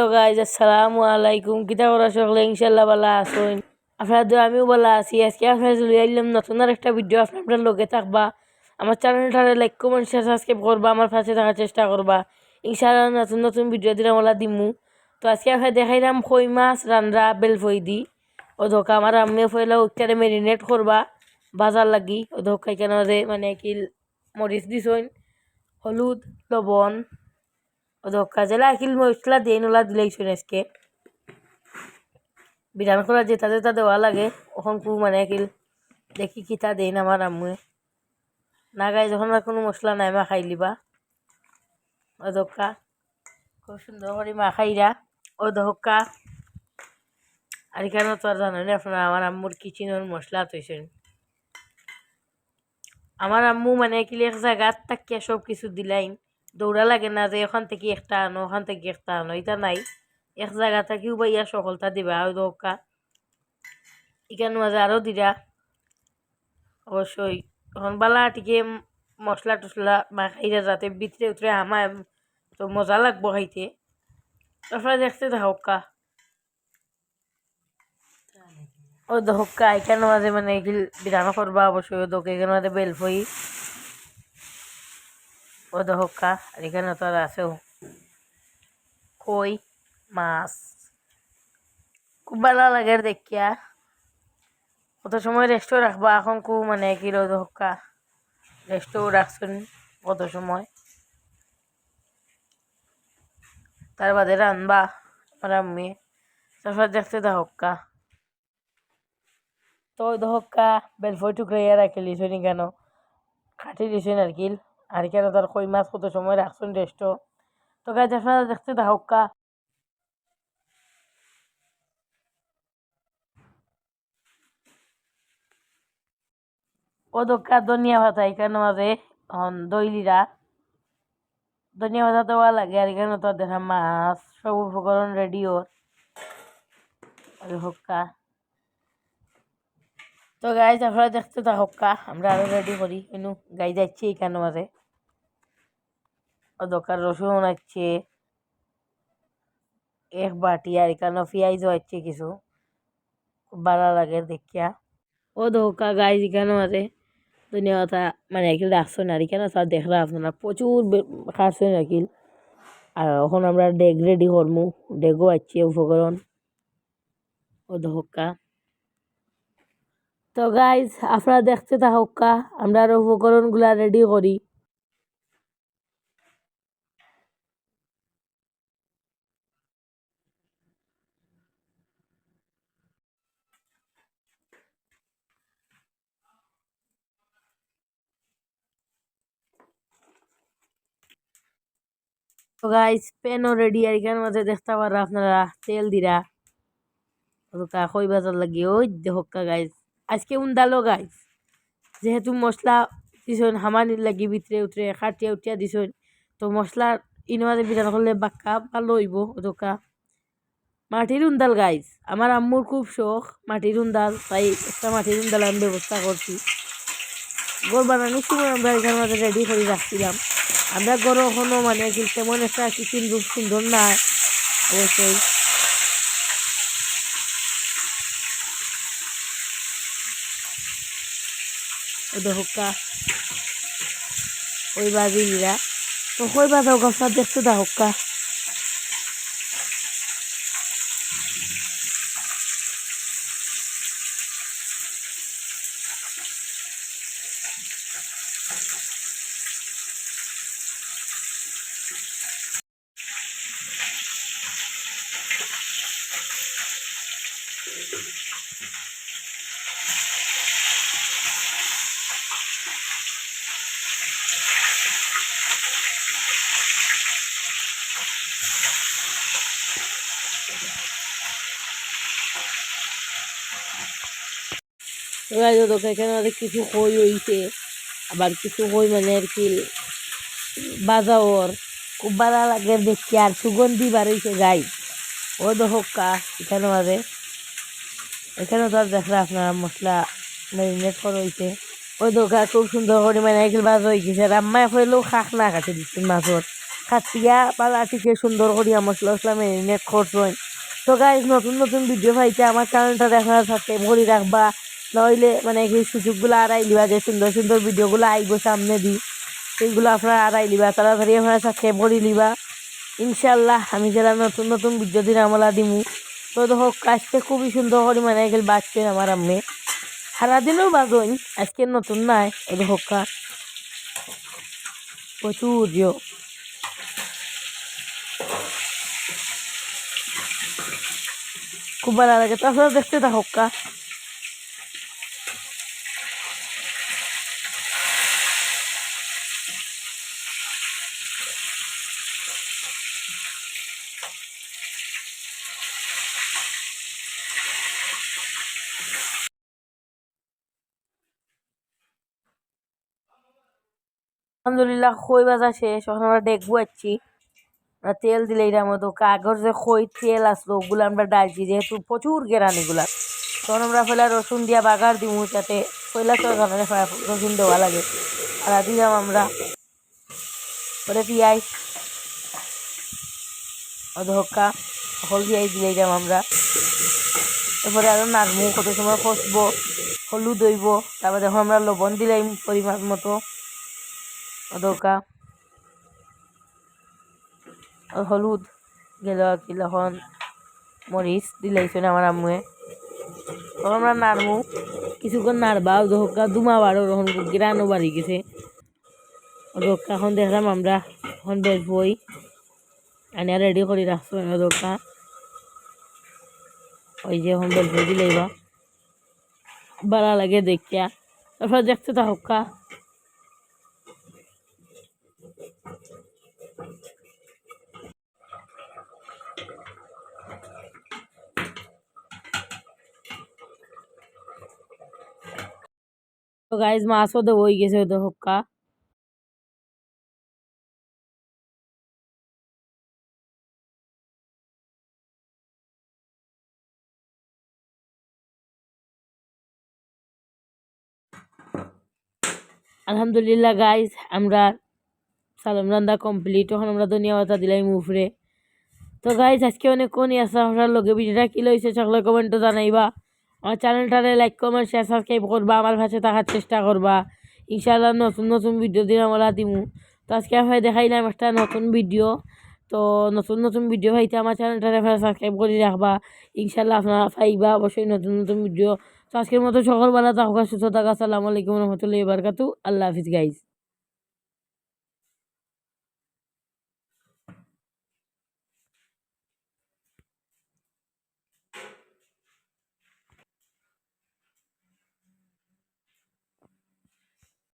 Hello guys আসসালামু আলাইকুম। কিতা করা সকলে ইনশাল্লাহ বালা আসুন আপনার দু আমিও বলা আছি। আজকে আপনার চলে আইলাম নতুন আর একটা ভিডিও আপনার লগে থাকবা। আমার চ্যানেলটারে লাইক কমেন্ট শেয়ার সাবস্ক্রাইব করবা। আমার পাশে থাকার চেষ্টা করবা। ইনশাল্লাহ নতুন নতুন ভিডিও দিলাম, ওলা দিমু। তো আজকে আপনার দেখাইলাম খই মাছ রান্না বেল ফই দি ও ধোকা আমার আম্মে ফইলা ওইটারে মেরিনেট করবা। বাজার লাগি। ও ধোকা কেন মানে কি, মরিচ দিছইন। হলুদ, লবণ। জেলা আকিল মশলা দিয়ে নোলা দিলেইছো আজকে বিধান করা যেটা যেটা দেওয়া লাগে ওখন কু মানে আকিল দেখি কিতা দেন আমার আম্মুয়ে না গাই যখন আর কোনো মশলা নাই মা খাই লিবা ও খুব সুন্দর করে মা খাইরা ও ধক্কা আর কেন তো আর জানেন আপনারা আমার আম্মুর কিচেনের মশলা তৈছেন আমার আম্মু মানে কিলে এক জায়গাত তাকিয়া সব কিছু দিলাইন দৌড়া লাগে না যে ওখান থেকে একটা আনো, ওখান থেকে একটা আনো, এটা নাই। এক জায়গা থেকেও বা ইয়া সকলটা দিবা ওই দোকা এখান মাঝে আরও দিরা অবশ্যই এখন বালা টিকে মশলা টসলা বা খাইরা যাতে ভিতরে উতরে আমায় তো মজা লাগবো খাইতে। তারপরে দেখতে থাকা ও দহকা এখানে মাঝে মানে বিধান করবা অবশ্যই দোকে এখানে মাঝে বেলফই ও দহকা আর এখানে তো আর আছেও কই মাছ খুব ভালো লাগে দেখিয়া কত সময় রেস্টও রাখবা এখন খুব মানে কি দহকা রেস্টও রাখছেন কত সময় তার বাদে রানবা আমার আম্মি তারপর দেখতে দহকা তো ওই দহকা বেলফই টুকরাইয়া রাখি লিছনি কেন খাটি দিছেন আর কি আর কেন তার কই মাছ কত সময় রাখছেন রেস্টও তো গাছ আপনারা দেখতে দহকা ও দোকা ধনিয়া ভাতা এখানে মাঝে দইলিরা। ধনিয়া ভাতা দেওয়া লাগে, আর এখানে তো দেখা মাছ, সব উপকরণ রেডি ওর হক্কা তো গাই আপনারা দেখতে তা থাকা আমরা আরও রেডি করি। এনু গাই যাচ্ছে এখানে মাঝে। দোকান রসুন আছে এক বাটি আর এখানে পেঁয়াজ হচ্ছে কিছু। খুব ভালো লাগে দেখিয়া। ও দোকা গাই এখানে মাঝে দুনিয়া কথা মানে একিল রাখছেন না। এখানে সব দেখলা আপনারা প্রচুর খাচ্ছেন একিল। আর এখন আমরা ডেগ রেডি করমু। ডেগও আছে উপকরণ। ও দোকা তো গাইজ আপনারা দেখতে থাকা আমরা আর উপকরণগুলা রেডি করি। তো গাইজ পেনও রেডি আর এখানের মাঝে দেখতে পারা আপনারা তেল দিরা। ওকা কই বাজার লাগে, ওই হক্কা গাইজ আজকে উন্দালো গাইজ যেহেতু মশলা দিছন, হামানির লাগি ভিতরে উতরে খাটিয়া উঠিয়া দিছন, তো মশলা ইন মাঝে বিধান করলে বাক্কা ভালো হইব ওদকা মাটির উন্দাল গাইজ আমার আম্মুর খুব শখ মাটির উন্দাল, তাই একটা মাটির উন্দাল আমি ব্যবস্থা করছি। গোল বানানোর সময় আমরা এখানে রেডি করে রাখছিলাম। আমরা গরু এখনও মানে তেমন একটা কিছু রূপ সুন্দর না? অবশ্যই। হুক্কা। ওই বাজিরা তো কই বাজাও গাছটা দেখছ দা হুক্কা। এখানে অনেক কিছু কই হইছে। আবার কিছু কই মানে আর কি বাজাওর। খুব ভালো লাগে দেখি আর সুগন্ধি বাড়াইছে গাই। ও দহকা এখানে মাঝে। এখানে তো আর দেখলে আপনারা মশলা ম্যারিনেট করা হয়েছে ওই দোকা খুব সুন্দর করে মানে এগুলো বাজ হয়ে গেছে আর আম্মায় হইলেও শাক না কাটে দিচ্ছেন মাছর কাটিয়া পালাটিকে সুন্দর করিয়া মশলা মশলা মেরিনেট করছেন তো গাইজ নতুন নতুন ভিডিও পাইতে আমার চ্যানেলটা দেখার সাথে ভরি রাখবা। নইলে মানে এই সুযোগগুলো আড়াই লিবা যে সুন্দর সুন্দর ভিডিওগুলো আইব সামনে দি। সেইগুলো আপনারা আড়াই লিবা, তাড়াতাড়ি আপনারা সাবস্ক্রাইব করে লিবা। ইনশাল্লাহ আমি যারা নতুন নতুন ভিডিও দিন আমলা দিমু। তো দেখো আজকে খুবই সুন্দর করে মানে গেল বাঁচছেন আমার আম্মে। সারাদিনও বাজন আজকে নতুন নাই। দেখো কা প্রচুর খুব ভালো লাগে তো আপনারা দেখতে থাকুক কা। আলহামদুলিল্লাহ, খই ভাজা শেষ, এখন আমরা আমরা তেল দিলে এটার মতো কাগজ খই, তেল আসলো ওগুলো আমরা ডালছি, যেহেতু প্রচুর গেরান এগুলা। তখন আমরা ফেলা রসুন দিয়া বাগার দিব যাতে পয়লা তরকারি রসুন দেওয়া লাগে। আর দিলাম আমরা পরে পিঁয়াজ, অধকা হল পিঁয়াজ দিলে দিলাম আমরা। তারপরে আরও নাড়মু কত সময় কষবো, হলুদ দইব তারপরে দেখো আমরা লবণ দিলাম পরিমাণ মতো অদকা হলুদ, গেল কি লখন মরিচ দিলাইছেন আমার আম্মুয়ে। তখন আমরা নাড়মু কিছুক্ষণ নাড়বা দোকা দুমা বারো তখন গ্রানও বাড়ি গেছে। দোকা এখন দেখলাম আমরা, এখন বেশ বই আনিয়া রেডি করে রাখছো দোকা ওই যে এখন বেশ বই দিলাইবা ভালো লাগে দেখিয়া। তারপর দেখতে থাকা তো গাইজ মাছও তো হয়ে গেছে ওদের হক্কা আলহামদুলিল্লাহ গাইজ আমরা সালাম রান্দা কমপ্লিট তখন আমরা ধনিয়া পাতা দিলাই মুফরে তো গাইজ আজকে অনেক কোনই আছে আপনার লগে ভিডিওটা কী লইছে সকলে কমেন্টও জানাইবা আমার চ্যানেলটারে লাইক কমেন্ট শেয়ার সাবস্ক্রাইব করবা, আমার কাছে থাকার চেষ্টা করবা। ইনশাআল্লাহ নতুন নতুন ভিডিও দিন আমরা দিমু। তো আজকে আমি দেখাইলাম একটা নতুন ভিডিও তো নতুন নতুন ভিডিও হইতে আমার চ্যানেলটারে সাবস্ক্রাইব করে রাখবা। ইনশাআল্লাহ আপনারা পাইবা, অবশ্যই নতুন নতুন ভিডিও তো আজকের মতো সকলবেলা থাকা সুস্থ থাকা আসসালামু আলাইকুম রহমতুল্লাহ বারকাতু আল্লাহ হাফিজ গাইজ